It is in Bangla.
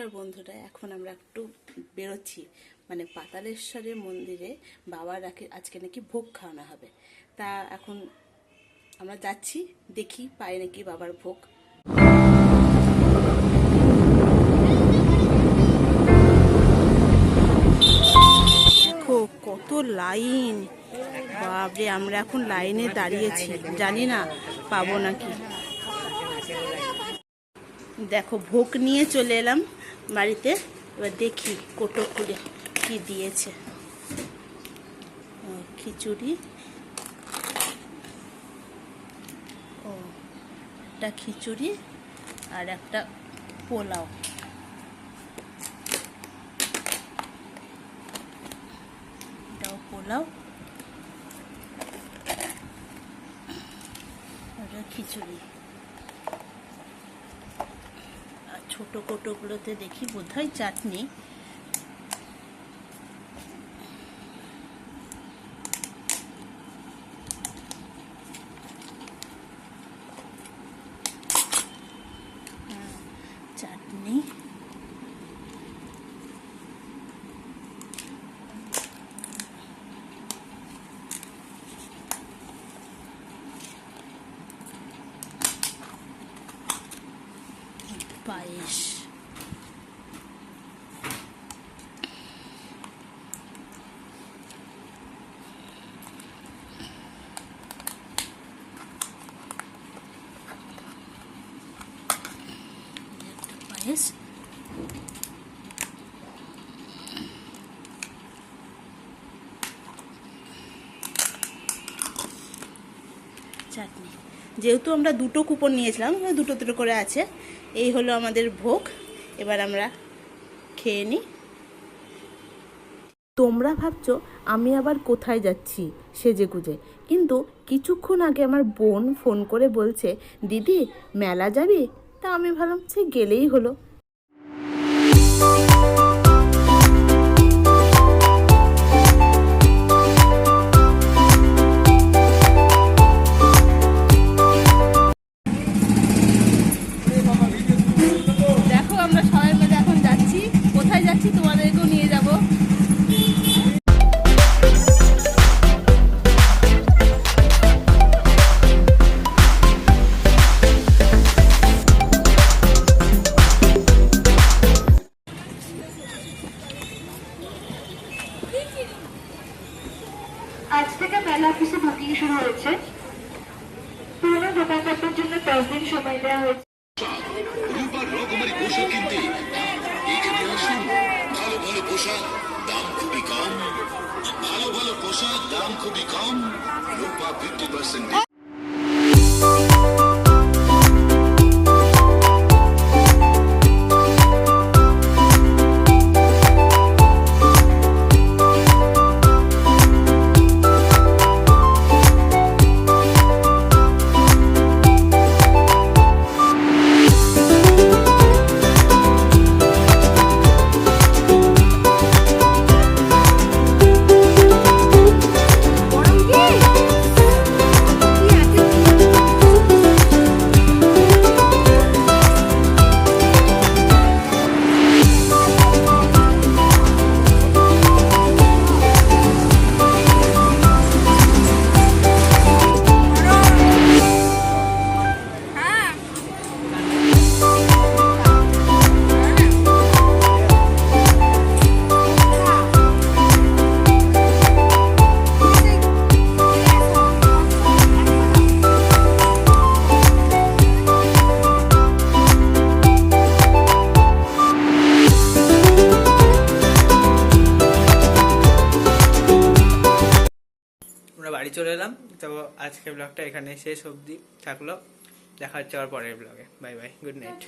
নমস্কার বন্ধুরা, এখন আমরা একটু বেরোচ্ছি। মানে পাতালেশ্বরের মন্দিরে বাবার আজকে নাকি ভোগ খাওয়ানো হবে। তা এখন আমরা যাচ্ছি, দেখি পাই নাকি বাবার ভোগ। দেখো, কত লাইন। বাপরে, আমরা এখন লাইনে দাঁড়িয়েছি। জানি না পাবো নাকি। দেখো, ভোগ নিয়ে চলে এলাম। বাড়িতে। এবার দেখি কোটো খুলে কি দিয়েছে। খিচুড়ি। ও, একটা খিচুড়ি আর একটা পোলাও। এটাও পোলাও। খিচুড়ি আর ছোট কোটোগুলোতে দেখি বোধহয় চাটনি হ্যাঁ, চাটনি পায়েস একটা পায়েস চাটনি যেহেতু আমরা দুটো কুপন নিয়েছিলাম দুটো দুটো করে আছে, এই হলো আমাদের ভোগ। এবার আমরা খেয়ে নিই। তোমরা ভাবছ আমি আবার কোথায় যাচ্ছি সেজে গুজে কিন্তু কিছুক্ষণ আগে আমার বোন ফোন করে বলছে, দিদি, মেলা যাবি? তা আমি ভাবলাম, সে গেলেই হলো। আজ থেকে মেলা অফিসে বুকিং শুরু হয়েছে। পুরনো দোকানপাটের জন্য দশ দিন সময় দেওয়া হয়েছে। ভালো ভালো পোশাক, দাম খুবই কম। ভালো ভালো পোশাক, দাম খুবই কম। রূপা ফিফটি পার্সেন্ট বাড়ি চলে এলাম। তো আজকে ব্লগটা এখানে শেষ অবধি থাকল। দেখা হচ্ছে আবার পরের ব্লগে বাই বাই গুড নাইট